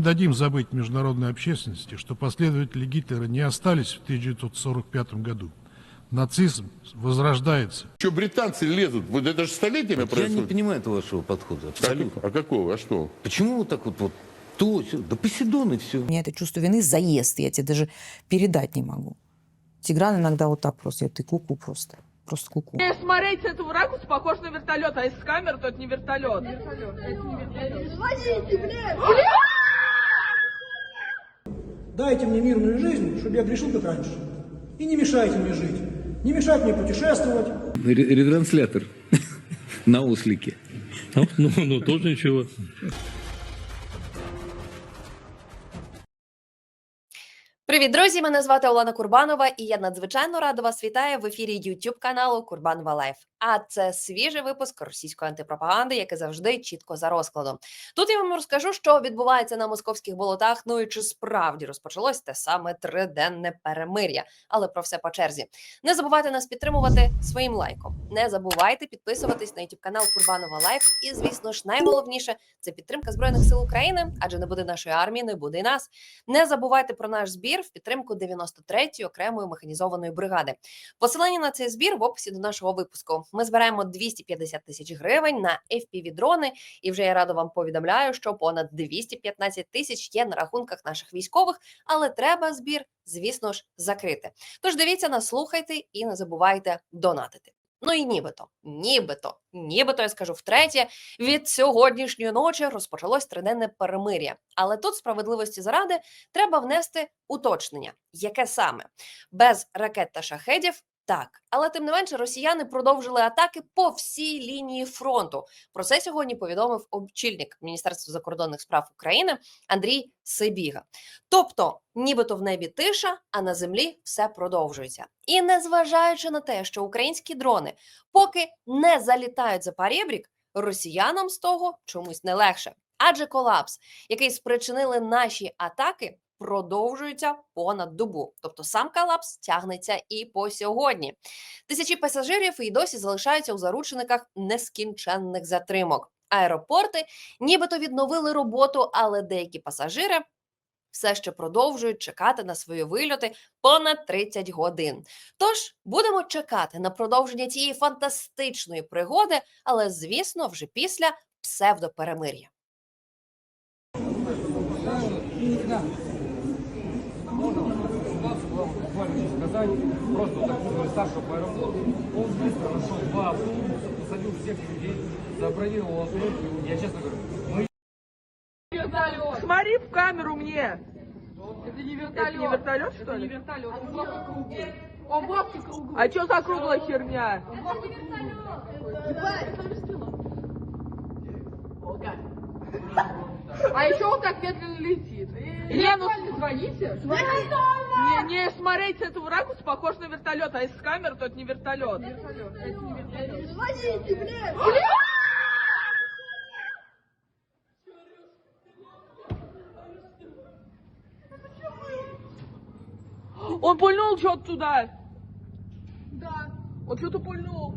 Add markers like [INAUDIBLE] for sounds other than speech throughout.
не дадим забыть международной общественности, что последователи Гитлера не остались в 1945 году. Нацизм возрождается. Что британцы лезут? Вот это же столетиями Я не происходит. понимаю этого вашего подхода. Абсолютно. Как- а какого? А что? Почему вот так вот, вот то, сё? да Посейдон и все. У меня это чувство вины заезд, я тебе даже передать не могу. Тигран иногда вот так просто, я, ты куку просто, просто куку. Если смотреть с этого ракурса, похож на вертолет, а если с камеры, то это не вертолет. Дайте мне мирную жизнь, чтобы я грешил как раньше. И не мешайте мне жить. Не мешайте мне путешествовать. Ретранслятор [LAUGHS] на ослике. Ну, ну, ну, тоже ничего. Привіт, друзі! Мене звати Олена Курбанова, і я надзвичайно рада вас вітаю в ефірі YouTube каналу Курбанова Лайф. А це свіжий випуск російської антипропаганди, який завжди чітко за розкладом. Тут я вам розкажу, що відбувається на московських болотах. Ну і чи справді розпочалось те саме триденне перемир'я. Але про все по черзі. Не забувайте нас підтримувати своїм лайком. Не забувайте підписуватись на YouTube канал Курбанова Лайф. І звісно ж, найголовніше це підтримка збройних сил України, адже не буде нашої армії, не буде і нас. Не забувайте про наш збір в підтримку 93-ї окремої механізованої бригади. Посилання на цей збір в описі до нашого випуску. Ми збираємо 250 тисяч гривень на fpv дрони і вже я радо вам повідомляю, що понад 215 тисяч є на рахунках наших військових, але треба збір, звісно ж, закрити. Тож дивіться нас, слухайте і не забувайте донатити. Ну і нібито, нібито, нібито я скажу втретє, від сьогоднішньої ночі розпочалось триденне перемир'я. Але тут справедливості заради треба внести уточнення, яке саме без ракет та шахедів. Так, але тим не менше росіяни продовжили атаки по всій лінії фронту. Про це сьогодні повідомив очільник Міністерства закордонних справ України Андрій Сибіга. Тобто, нібито в небі тиша, а на землі все продовжується. І незважаючи на те, що українські дрони поки не залітають за парєбрік, росіянам з того чомусь не легше. Адже колапс, який спричинили наші атаки, продовжується понад добу. Тобто сам колапс тягнеться і по сьогодні. Тисячі пасажирів і досі залишаються у заручниках нескінченних затримок. Аеропорти нібито відновили роботу, але деякі пасажири все ще продовжують чекати на свої вильоти понад 30 годин. Тож будемо чекати на продовження цієї фантастичної пригоди, але звісно, вже після псевдоперемир'я. Сказать, просто так старшего по аэропорту, он быстро нашел два автобуса, посадил всех людей, забронировал отель. Я честно говорю, мы Вертолет. Смотри в камеру мне. Это не вертолет. Это не вертолет, что Это ли? не вертолет. Он просто круглый. Он просто круглый. А что за круглая херня? Он просто вертолет. А еще он так медленно летит. Не, ну- Нормально звоните. Не, не смотреть с этого ракурса, похож на вертолет, а с камеры, то это не вертолет. Не вертолет. Он пульнул что-то туда. Да. Он что-то пульнул.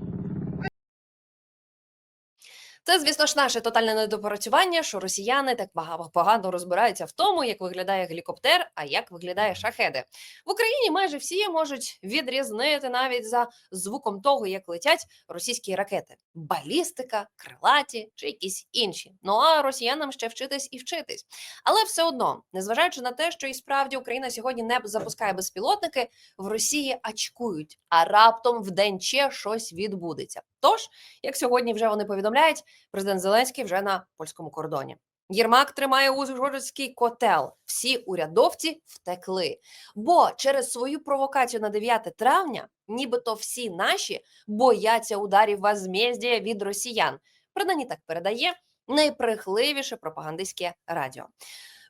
Це, звісно ж, наше тотальне недопрацювання, що росіяни так погано розбираються в тому, як виглядає гелікоптер, а як виглядає шахеди. В Україні майже всі можуть відрізнити навіть за звуком того, як летять російські ракети: балістика, крилаті чи якісь інші. Ну а росіянам ще вчитись і вчитись. Але все одно, незважаючи на те, що і справді Україна сьогодні не запускає безпілотники, в Росії очкують, а раптом в день ще щось відбудеться. Тож, як сьогодні вже вони повідомляють, президент Зеленський вже на польському кордоні. Єрмак тримає Ужгородський котел. Всі урядовці втекли. Бо через свою провокацію на 9 травня, нібито всі наші бояться ударів возмездія від росіян. Принаймні так передає найбрехливіше пропагандистське радіо.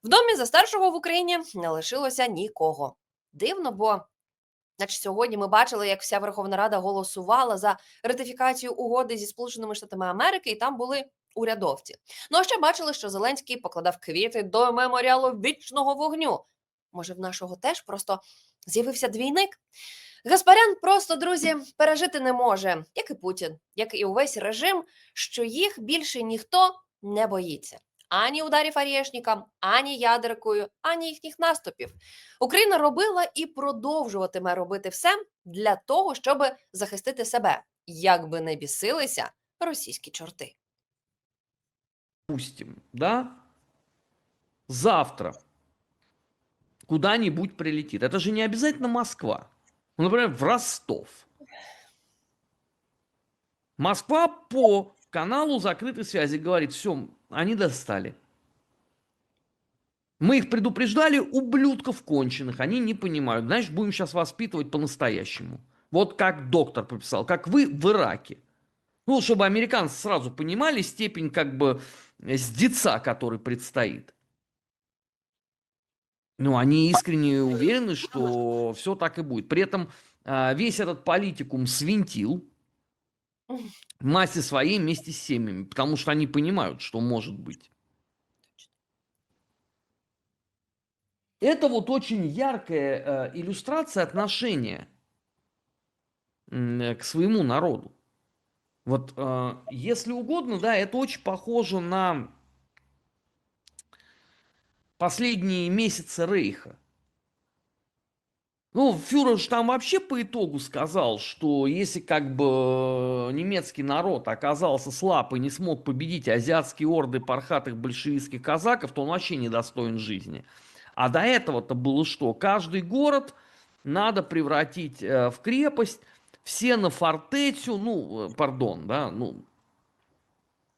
В домі за старшого в Україні не лишилося нікого. Дивно, бо Значить, сьогодні ми бачили, як вся Верховна Рада голосувала за ратифікацію угоди зі Сполученими Штатами Америки, і там були урядовці. Ну а ще бачили, що Зеленський покладав квіти до меморіалу вічного вогню. Може, в нашого теж просто з'явився двійник? Гаспарян просто, друзі, пережити не може, як і Путін, як і увесь режим, що їх більше ніхто не боїться. Ані ударів Арєшнікам, ані ядеркою, ані їхніх наступів. Україна робила і продовжуватиме робити все для того, щоб захистити себе, як би не бісилися російські чорти. Допустим, да, завтра куда-нибудь прилетит. Это же не обязательно Москва. Ну, например, в Ростов. Москва по каналу закрытой связи говорит, все, они достали. Мы их предупреждали, ублюдков конченых, они не понимают. Значит, будем сейчас воспитывать по-настоящему. Вот как доктор прописал, как вы в Ираке. Ну, чтобы американцы сразу понимали степень как бы сдеца, который предстоит. Ну, они искренне уверены, что все так и будет. При этом а, весь этот политикум свинтил массе своей вместе с семьями, потому что они понимают, что может быть. Это вот очень яркая э, иллюстрация отношения э, к своему народу. Вот, э, если угодно, да, это очень похоже на последние месяцы Рейха. Ну, фюрер же там вообще по итогу сказал, что если как бы немецкий народ оказался слаб и не смог победить азиатские орды пархатых большевистских казаков, то он вообще недостоин жизни. А до этого-то было что? Каждый город надо превратить э, в крепость, все на фортецию, ну, э, пардон, да, ну,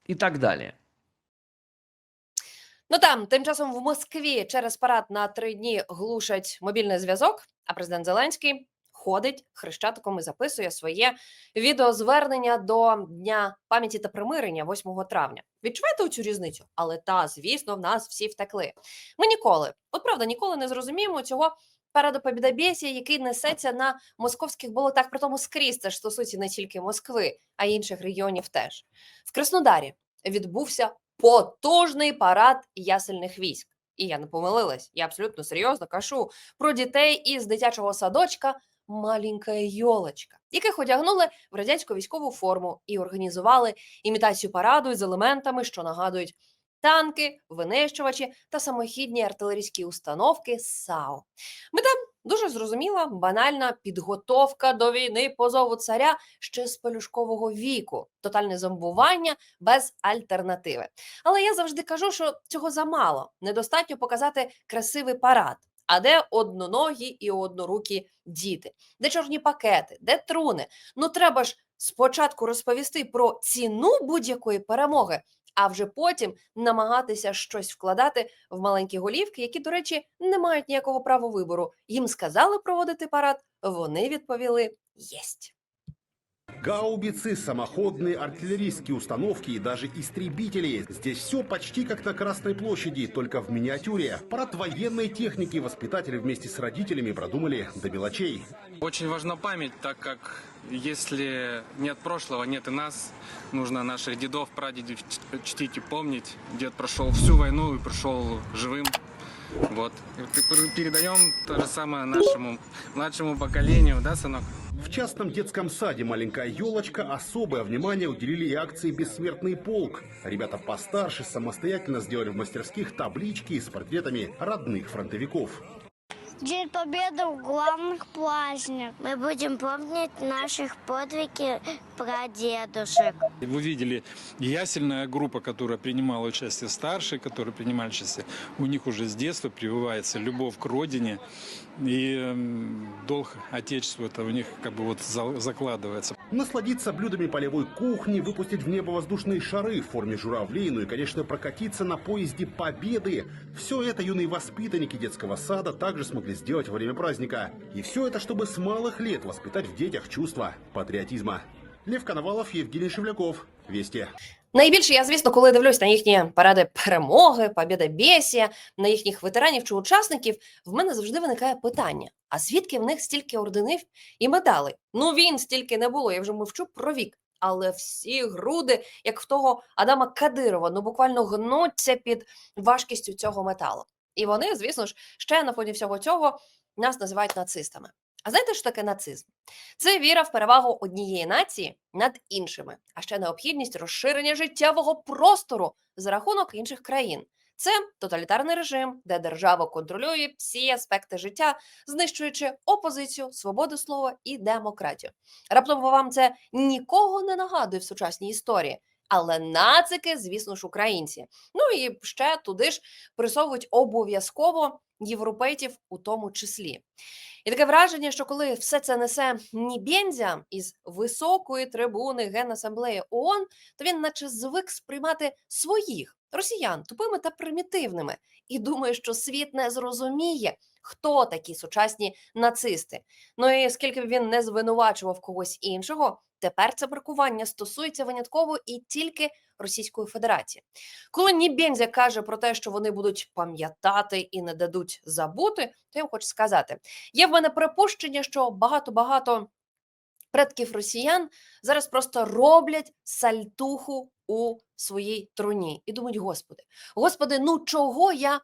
и так далее. Ну там, тим часом в Москві через парад на три дні глушать мобільний зв'язок, а президент Зеленський ходить хрещатиком і записує своє відеозвернення до Дня пам'яті та примирення 8 травня. Відчуваєте цю різницю? Але та, звісно, в нас всі втекли. Ми ніколи, от правда, ніколи не зрозуміємо цього парадопобідобєсія, який несеться на московських болотах, при тому скрізь це ж стосується не тільки Москви, а й інших регіонів теж. В Краснодарі відбувся потужний парад ясельних військ. І я не помилилась, я абсолютно серйозно кажу про дітей із дитячого садочка Маленька йолочка, яких одягнули в радянську військову форму і організували імітацію параду із елементами, що нагадують танки, винищувачі та самохідні артилерійські установки САУ. Мета дуже зрозуміла, банальна підготовка до війни по зову царя ще з пелюшкового віку, тотальне зомбування без альтернативи. Але я завжди кажу, що цього замало. Недостатньо показати красивий парад. А де одноногі і однорукі діти? Де чорні пакети, де труни? Ну треба ж спочатку розповісти про ціну будь-якої перемоги, а вже потім намагатися щось вкладати в маленькі голівки, які, до речі, не мають ніякого права вибору. Їм сказали проводити парад, вони відповіли єсть. Гаубицы, самоходные артиллерийские установки и даже истребители. Здесь все почти как на Красной площади, только в миниатюре. Парад военной техники воспитатели вместе с родителями продумали до мелочей. Очень важна память, так как если нет прошлого, нет и нас. Нужно наших дедов, прадедов чтить и помнить. Дед прошел всю войну и пришел живым. Вот. Передаем то же самое нашему младшему поколению, да, сынок? В частном детском саде «Маленькая елочка» особое внимание уделили и акции «Бессмертный полк». Ребята постарше самостоятельно сделали в мастерских таблички с портретами родных фронтовиков. День Победы в главных праздник. Мы будем помнить наших подвиги прадедушек. Вы видели ясельная группа, которая принимала участие старшие, которые принимали участие. У них уже с детства прививается любовь к родине. И долг отечеству это у них как бы вот за- закладывается. Насладиться блюдами полевой кухни, выпустить в небо воздушные шары в форме журавлей, ну и, конечно, прокатиться на поезде Победы. Все это юные воспитанники детского сада также смогли сделать во время праздника. И все это, чтобы с малых лет воспитать в детях чувство патриотизма. Лев Коновалов, Евгений Шевляков. Вести. Найбільше я, звісно, коли дивлюсь на їхні паради перемоги, побіда бєсія, на їхніх ветеранів чи учасників, в мене завжди виникає питання: а звідки в них стільки орденів і медалей? Ну він стільки не було, я вже мовчу про вік. Але всі груди, як в того Адама Кадирова, ну буквально гнуться під важкістю цього металу. І вони, звісно ж, ще на фоні всього цього нас називають нацистами. А знаєте, що таке нацизм? Це віра в перевагу однієї нації над іншими, а ще необхідність розширення життєвого простору за рахунок інших країн. Це тоталітарний режим, де держава контролює всі аспекти життя, знищуючи опозицію, свободу слова і демократію. Раптом вам це нікого не нагадує в сучасній історії. Але нацики, звісно ж, українці. Ну і ще туди ж присовують обов'язково європейців у тому числі. І таке враження, що коли все це несе Нібензя із високої трибуни Генасамблеї ООН, то він наче звик сприймати своїх росіян тупими та примітивними і думає, що світ не зрозуміє, хто такі сучасні нацисти. Ну і скільки б він не звинувачував когось іншого, тепер це бракування стосується винятково і тільки Російської Федерації. Коли Нібензя каже про те, що вони будуть пам'ятати і не дадуть забути, то я вам хочу сказати: є в мене припущення, що багато-багато предків росіян зараз просто роблять сальтуху у своїй труні і думають: Господи, Господи, ну чого я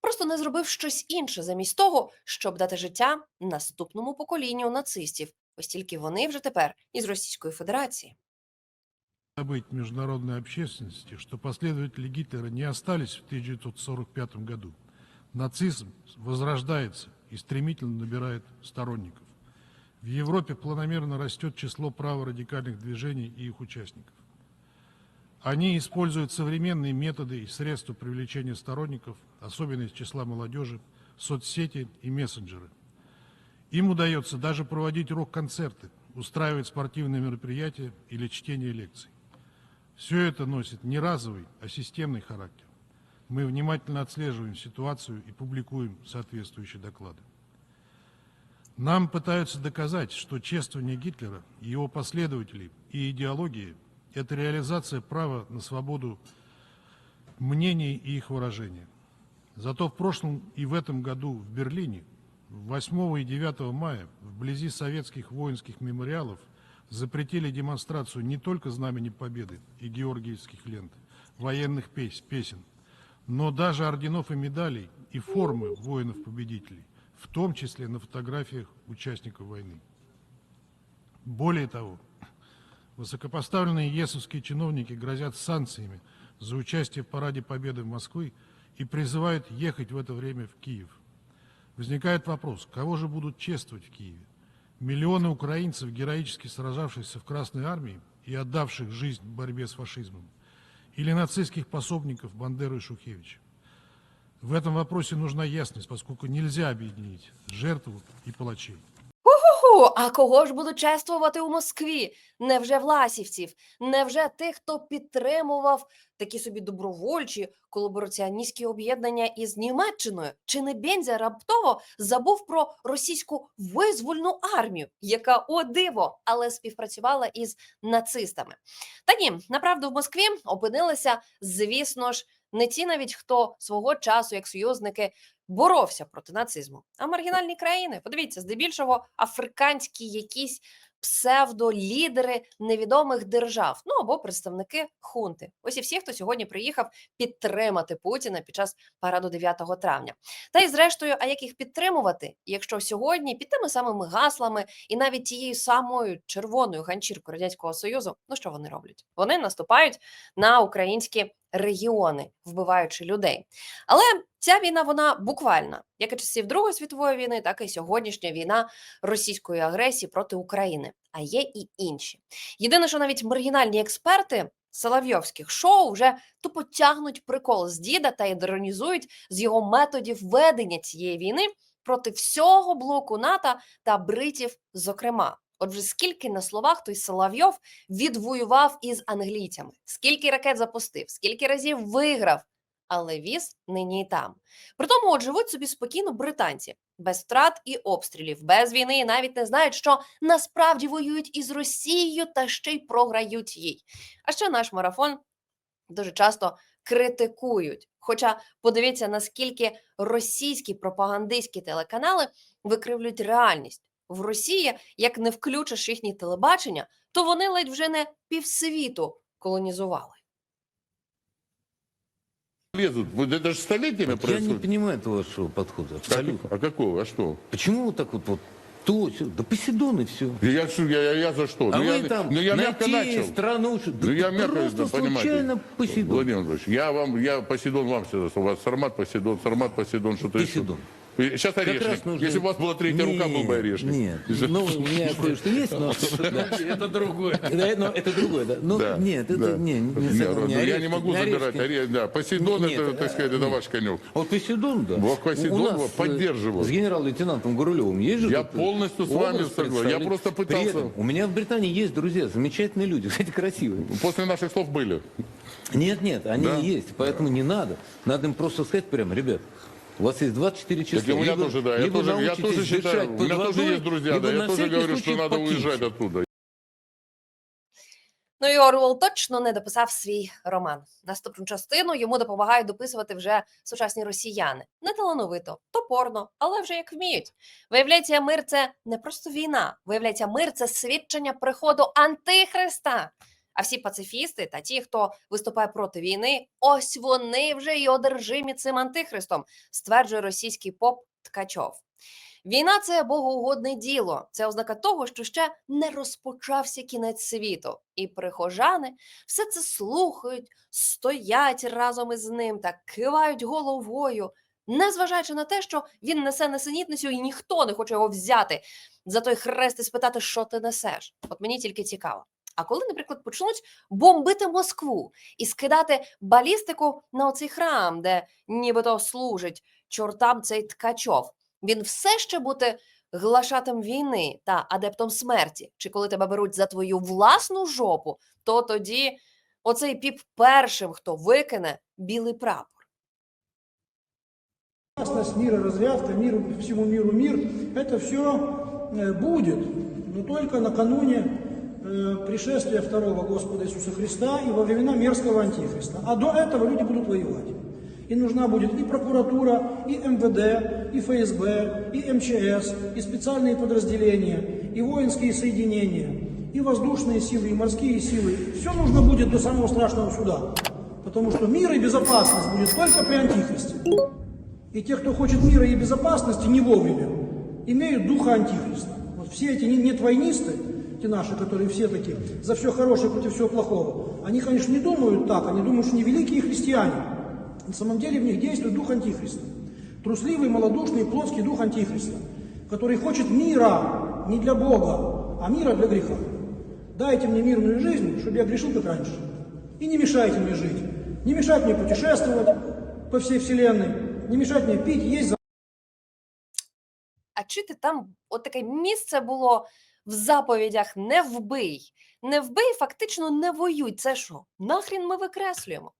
просто не зробив щось інше замість того, щоб дати життя наступному поколінню нацистів, ось тільки вони вже тепер із Російської Федерації. забыть международной общественности, что последователи Гитлера не остались в 1945 году. Нацизм возрождается и стремительно набирает сторонников. В Европе планомерно растет число праворадикальных движений и их участников. Они используют современные методы и средства привлечения сторонников, особенно из числа молодежи, соцсети и мессенджеры. им удается даже проводить рок-концерты, устраивать спортивные мероприятия или чтение лекций. Все это носит не разовый, а системный характер. Мы внимательно отслеживаем ситуацию и публикуем соответствующие доклады. Нам пытаются доказать, что чествование Гитлера, его последователей и идеологии – это реализация права на свободу мнений и их выражения. Зато в прошлом и в этом году в Берлине 8 и 9 мая вблизи советских воинских мемориалов запретили демонстрацию не только Знамени Победы и георгиевских лент, военных пес- песен, но даже орденов и медалей и формы воинов-победителей, в том числе на фотографиях участников войны. Более того, высокопоставленные есовские чиновники грозят санкциями за участие в Параде Победы в Москве и призывают ехать в это время в Киев. Возникает вопрос, кого же будут чествовать в Киеве? Миллионы украинцев, героически сражавшихся в Красной Армии и отдавших жизнь в борьбе с фашизмом, или нацистских пособников Бандеры и Шухевича. В этом вопросе нужна ясность, поскольку нельзя объединить жертву и палачей. А кого ж будуть чествувати у Москві? Невже власівців? Невже тих, хто підтримував такі собі добровольчі колабораціоністські об'єднання із Німеччиною? Чи не Бензя раптово забув про російську визвольну армію, яка о диво, але співпрацювала із нацистами? Та ні, направду в Москві опинилися, звісно ж, не ті навіть хто свого часу, як союзники, боровся проти нацизму, а маргінальні країни. Подивіться, здебільшого африканські якісь псевдолідери невідомих держав, ну або представники хунти. Ось і всі, хто сьогодні приїхав підтримати Путіна під час параду 9 травня. Та й зрештою, а як їх підтримувати, якщо сьогодні під тими самими гаслами і навіть тією самою червоною ганчіркою радянського союзу, ну що вони роблять? Вони наступають на українські регіони, вбиваючи людей. Але ця війна вона буквальна, як і часів Другої світової війни, так і сьогоднішня війна російської агресії проти України. А є і інші. Єдине, що навіть маргінальні експерти Соловйовських шоу вже тупо тягнуть прикол з діда та іронізують з його методів ведення цієї війни проти всього блоку НАТО та бритів, зокрема. Отже, скільки на словах той Соловйов відвоював із англійцями, скільки ракет запустив, скільки разів виграв, але віз нині і там. При тому, от живуть собі спокійно британці, без втрат і обстрілів, без війни, і навіть не знають, що насправді воюють із Росією та ще й програють їй. А ще наш марафон дуже часто критикують. Хоча подивіться, наскільки російські пропагандистські телеканали викривлюють реальність В Росії, як не включиш їхнє телебачення, то вони ледь вже не півсвіту колонізували. лезут? Вот это же столетиями Я не происходит. понимаю этого вашего подхода. Абсолютно. А какого? А что? Почему вот так вот, вот то, сё? да Посейдон и все. Я, что, я, я, я за что? А ну, вы я, там ну, я на мягко те начал. страну, что- Ну, да я ты мягко, просто да, понимаете. случайно Посейдон. Владимир Владимирович, я вам, я Посейдон вам всегда, у вас Сармат Посейдон, Сармат Посейдон, что-то еще. Посейдон. Сейчас Как орешник. раз нужно- Если бы у вас была третья рука, был бы орешник. Нет, ну, у меня кое-что есть, но... [LAUGHS] Это другое. [LAUGHS] Но это другое, да. Ну, нет, это не, ну, я не могу забирать орешки. Да, Посейдон, Нет, это, так а, сказать, это ваш конек. Вот Посейдон, да. Вот Посейдон У нас, его э, поддерживал. С генерал-лейтенантом Гурулевым есть же Я э, полностью с вами согласен. Я просто пытался- у меня в Британии есть друзья, замечательные люди, [LAUGHS] кстати, красивые. После наших слов были. Нет, нет, они есть, поэтому не надо. Надо им просто сказать прямо, ребят, у вас есть 24 часа. Так и у меня Либо- тоже, да. Я тоже, я тоже считаю, у меня тоже водой, есть друзья, да. Я тоже говорю, что надо покиньте. уезжать оттуда. Ну і Орвел точно не дописав свій роман. Наступну частину йому допомагають дописувати вже сучасні росіяни. Не талановито, топорно, але вже як вміють. Виявляється, мир це не просто війна. Виявляється, мир це свідчення приходу антихриста. А всі пацифісти та ті, хто виступає проти війни, ось вони вже й одержимі цим антихристом, стверджує російський поп Ткачов. Війна це богоугодне діло. Це ознака того, що ще не розпочався кінець світу. І прихожани все це слухають, стоять разом із ним та кивають головою, незважаючи на те, що він несе несенітницю, і ніхто не хоче його взяти за той хрест і спитати, що ти несеш. От мені тільки цікаво. А коли, наприклад, почнуть бомбити Москву і скидати балістику на оцей храм, де нібито служить чортам цей ткачов, він все ще буде глашатим війни та адептом смерті. Чи коли тебе беруть за твою власну жопу, то тоді оцей піп першим, хто викине білий прапор. Опасность мира, разрядка, миру, всему миру мир, это все будет, но только накануне пришествия второго Господа Иисуса Христа и во времена мерзкого антихриста. А до этого люди будут воевать. И нужна будет и прокуратура, и МВД, и ФСБ, и МЧС, и специальные подразделения, и воинские соединения, и воздушные силы, и морские силы. Все нужно будет до самого страшного суда. Потому что мир и безопасность будет только при антихристе. И те, кто хочет мира и безопасности, не вовремя, имеют духа антихриста. Вот все эти не- нетвойнисты, те наши, которые все такие, за все хорошее против всего плохого, они, конечно, не думают так, они думают, что они великие христиане. На самом деле в них действует дух антихриста. Трусливый, малодушный, плотский дух антихриста, который хочет мира не для Бога, а мира для греха. Дайте мне мирную жизнь, чтобы я грешил как раньше. И не мешайте мне жить. Не мешать мне путешествовать по всей вселенной. Не мешать мне пить, есть, А чути там от таке місце було в заповідях не вбий. Не вбий, фактично не воюй. Це що? Нахрін ми викреслюємо?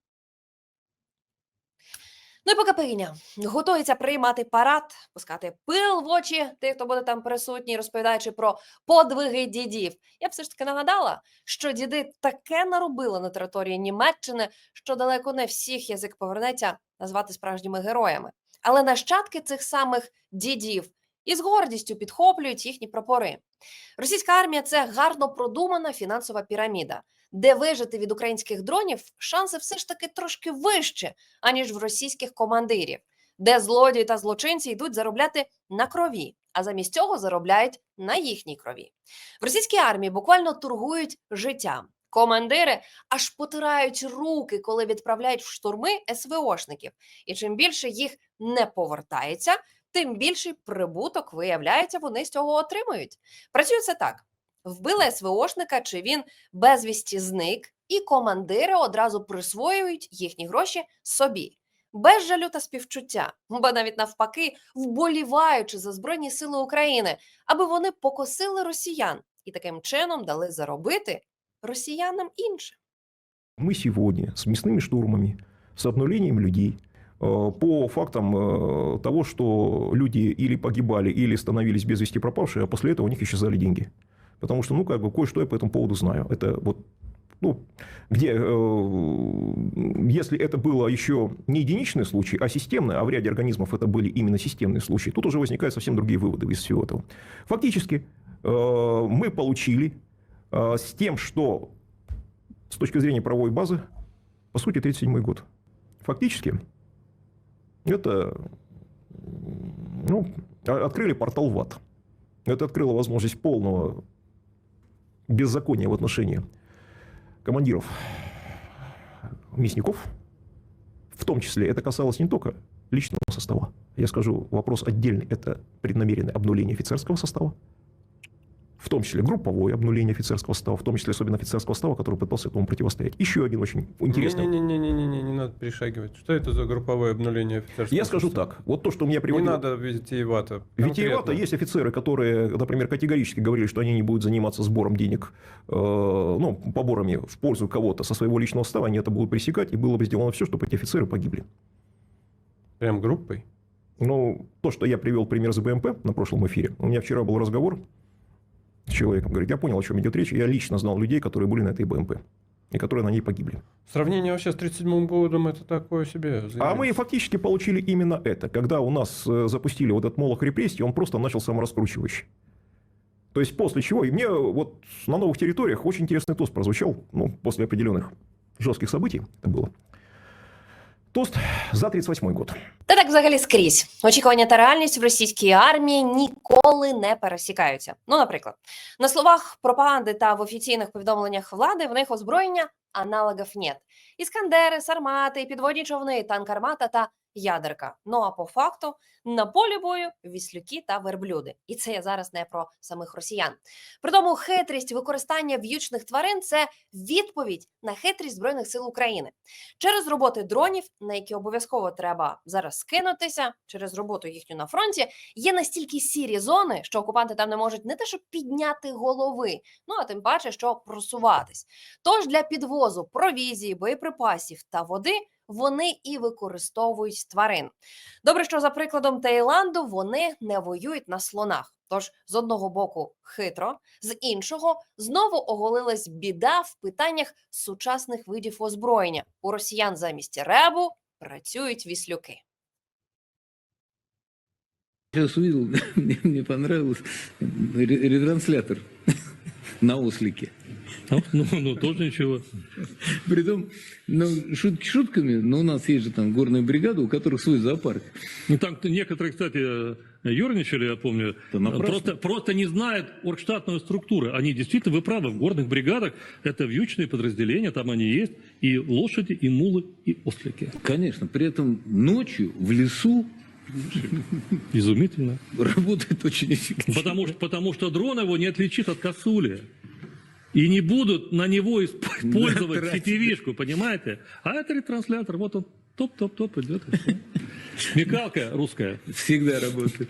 Ну і поки пиня готується приймати парад, пускати пил в очі тих, хто буде там присутній, розповідаючи про подвиги дідів. Я б все ж таки нагадала, що діди таке наробили на території Німеччини, що далеко не всіх язик повернеться назвати справжніми героями. Але нащадки цих самих дідів і з гордістю підхоплюють їхні прапори. Російська армія це гарно продумана фінансова піраміда, де вижити від українських дронів шанси все ж таки трошки вище, аніж в російських командирів, де злодії та злочинці йдуть заробляти на крові, а замість цього заробляють на їхній крові. В російській армії буквально торгують життям. Командири аж потирають руки, коли відправляють в штурми СВОшників. І чим більше їх не повертається, тим більший прибуток, виявляється, вони з цього отримують. Працює це так: вбили СВОшника, чи він безвісті зник, і командири одразу присвоюють їхні гроші собі. Без жалю та співчуття, бо навіть навпаки, вболіваючи за Збройні Сили України, аби вони покосили росіян і таким чином дали заробити росіянам інше. Мы сегодня с мясными штурмами, с обнулением людей, э, По фактам э, того, что люди или погибали, или становились без вести пропавшие, а после этого у них исчезали деньги. Потому что, ну, как бы, кое-что я по этому поводу знаю. Это вот, ну, где, э, если это было еще не единичный случай, а системный, а в ряде организмов это были именно системные случаи, тут уже возникают совсем другие выводы из всего этого. Фактически, э, мы получили э, с тем, что с точки зрения правовой базы, по сути, 1937 год. Фактически, это ну, открыли портал в ад. Это открыло возможность полного беззакония в отношении командиров мясников. В том числе это касалось не только личного состава. Я скажу, вопрос отдельный. Это преднамеренное обнуление офицерского состава. В том числе групповое обнуление офицерского состава, в том числе особенно офицерского состава, который пытался этому противостоять. Еще один очень интересный Не-не-не, не надо перешагивать. Что это за групповое обнуление офицерского? Я скажу состава? так. Вот то, что меня Не приводило... надо витиевато. Витиевато есть офицеры, которые, например, категорически говорили, что они не будут заниматься сбором денег, э, ну, поборами в пользу кого-то со своего личного состава, они это будут пресекать, и было бы сделано все, чтобы эти офицеры погибли. Прям группой? Ну, то, что я привел пример с БМП на прошлом эфире, у меня вчера был разговор человеком, говорит, я понял, о чем идет речь, я лично знал людей, которые были на этой БМП, и которые на ней погибли. Сравнение вообще с 37 годом это такое себе. А заявление. мы фактически получили именно это. Когда у нас э, запустили вот этот молох репрессий, он просто начал самораскручивающий. То есть после чего, и мне вот на новых территориях очень интересный тост прозвучал, ну, после определенных жестких событий это было. Тост за 38 год. Та так взагалі скрізь. Очікування та реальність в російській армії ніколи не пересікаються. Ну, наприклад, на словах пропаганди та в офіційних повідомленнях влади в них озброєння аналогів нет. Іскандери, сармати, підводні човни, танк-армата та ядерка. Ну а по факту на полі бою віслюки та верблюди. І це я зараз не про самих росіян. При тому хитрість використання в'ючних тварин це відповідь на хитрість збройних сил України через роботи дронів, на які обов'язково треба зараз скинутися, через роботу їхню на фронті, є настільки сірі зони, що окупанти там не можуть не те, щоб підняти голови, ну а тим паче, що просуватись. Тож для підвозу провізії, боєприпасів та води вони і використовують тварин. Добре, що за прикладом Таїланду вони не воюють на слонах. Тож з одного боку хитро, з іншого знову оголилась біда в питаннях сучасних видів озброєння. У росіян замість ребу працюють віслюки. Сейчас увидел, [LAUGHS] мне, мне понравилось ретранслятор [LAUGHS] на ослике. А, Ну, ну, тоже ничего. Притом, ну, шутки шутками, но у нас есть же там горная бригада, у которых свой зоопарк. Ну, там некоторые, кстати, юрничали, я помню, просто, просто не знают оргштатной структуры. Они действительно, вы правы, в горных бригадах это вьючные подразделения, там они есть, и лошади, и мулы, и ослики. Конечно, при этом ночью в лесу Изумительно. работает очень эффективно. Потому что, потому что дрон его не отличит от косули. И не будут на него использовать [LAUGHS] сетевишку, понимаете? А это ретранслятор, вот он топ-топ-топ идет. Микалка русская. Всегда работает.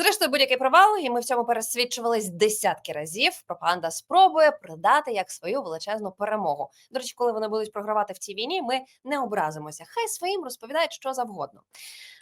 Зрештою, будь-який провал, і ми в цьому пересвідчувались десятки разів. Пропаганда спробує продати як свою величезну перемогу. До речі, коли вони будуть програвати в цій війні, ми не образимося. Хай своїм розповідають що завгодно.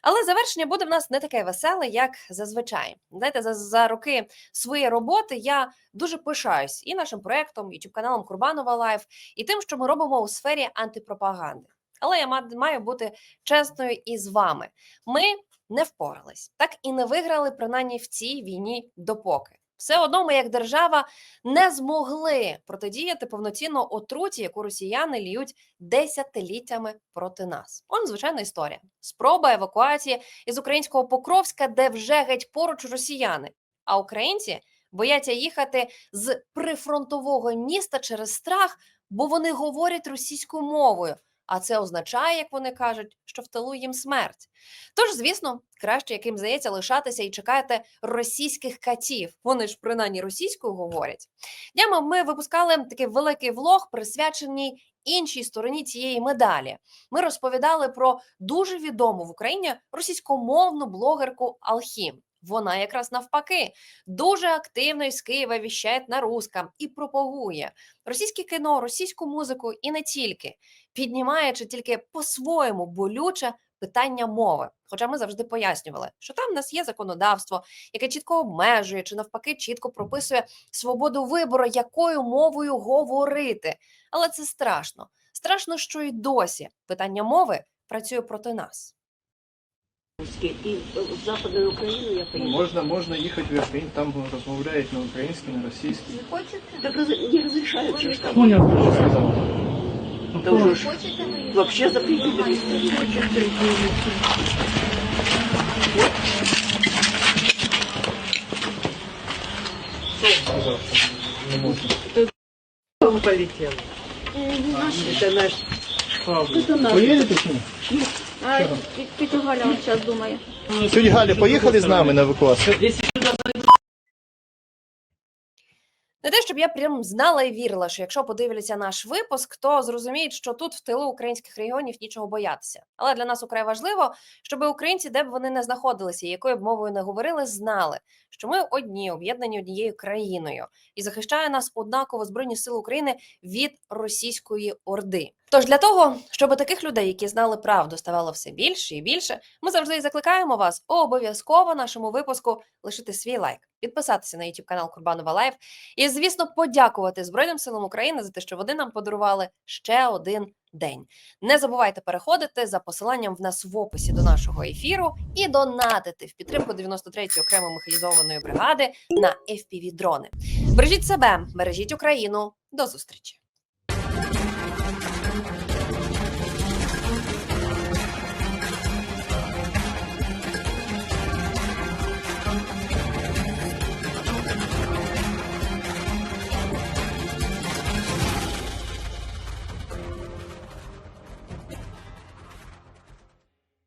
Але завершення буде в нас не таке веселе, як зазвичай. Знаєте, за, за роки своєї роботи я дуже пишаюсь і нашим проектом, youtube каналом Курбанова Лайф, і тим, що ми робимо у сфері антипропаганди. Але я маю бути чесною і з вами. Ми не впорались, так і не виграли принаймні в цій війні допоки. Все одно ми, як держава, не змогли протидіяти повноцінно отруті, яку росіяни ліють десятиліттями проти нас. Он звичайна історія. Спроба евакуації із українського Покровська, де вже геть поруч росіяни, а українці бояться їхати з прифронтового міста через страх, бо вони говорять російською мовою. А це означає, як вони кажуть, що в тилу їм смерть. Тож, звісно, краще, яким здається, лишатися і чекати російських катів. Вони ж принаймні російською говорять. Днями ми випускали такий великий влог, присвячений іншій стороні цієї медалі. Ми розповідали про дуже відому в Україні російськомовну блогерку Алхім. Вона якраз навпаки дуже активно із Києва віщає на русском і пропагує російське кіно, російську музику і не тільки, піднімаючи тільки по-своєму болюче питання мови. Хоча ми завжди пояснювали, що там в нас є законодавство, яке чітко обмежує чи навпаки чітко прописує свободу вибору, якою мовою говорити. Але це страшно. Страшно, що і досі питання мови працює проти нас. І в Западну Україну я поїду. Можна, можна їхати в Ірпінь, там розмовляють на українській, на російській. Так роз- не розрішають же ж там. Ну, я вже сказав. Это уже ж вообще запретили. Он полетел. Это наш. Это наш. Поїдете чи ні? А, тетя Галя сейчас думаю. Сьогодні Галя, поїхали з нами на евакуацію? Не те, щоб я прям знала і вірила, що якщо подивляться наш випуск, то зрозуміють, що тут в тилу українських регіонів нічого боятися. Але для нас украй важливо, щоб українці, де б вони не знаходилися, і якою б мовою не говорили, знали, що ми одні об'єднані однією країною, і захищає нас однаково збройні сили України від російської орди. Тож для того, щоб таких людей, які знали правду, ставало все більше і більше, ми завжди і закликаємо вас обов'язково нашому випуску лишити свій лайк, підписатися на YouTube канал Курбанова Лайф і, звісно, подякувати Збройним силам України за те, що вони нам подарували ще один день. Не забувайте переходити за посиланням в нас в описі до нашого ефіру і донатити в підтримку 93-ї окремої механізованої бригади на FPV-дрони. Бережіть себе, бережіть Україну. До зустрічі!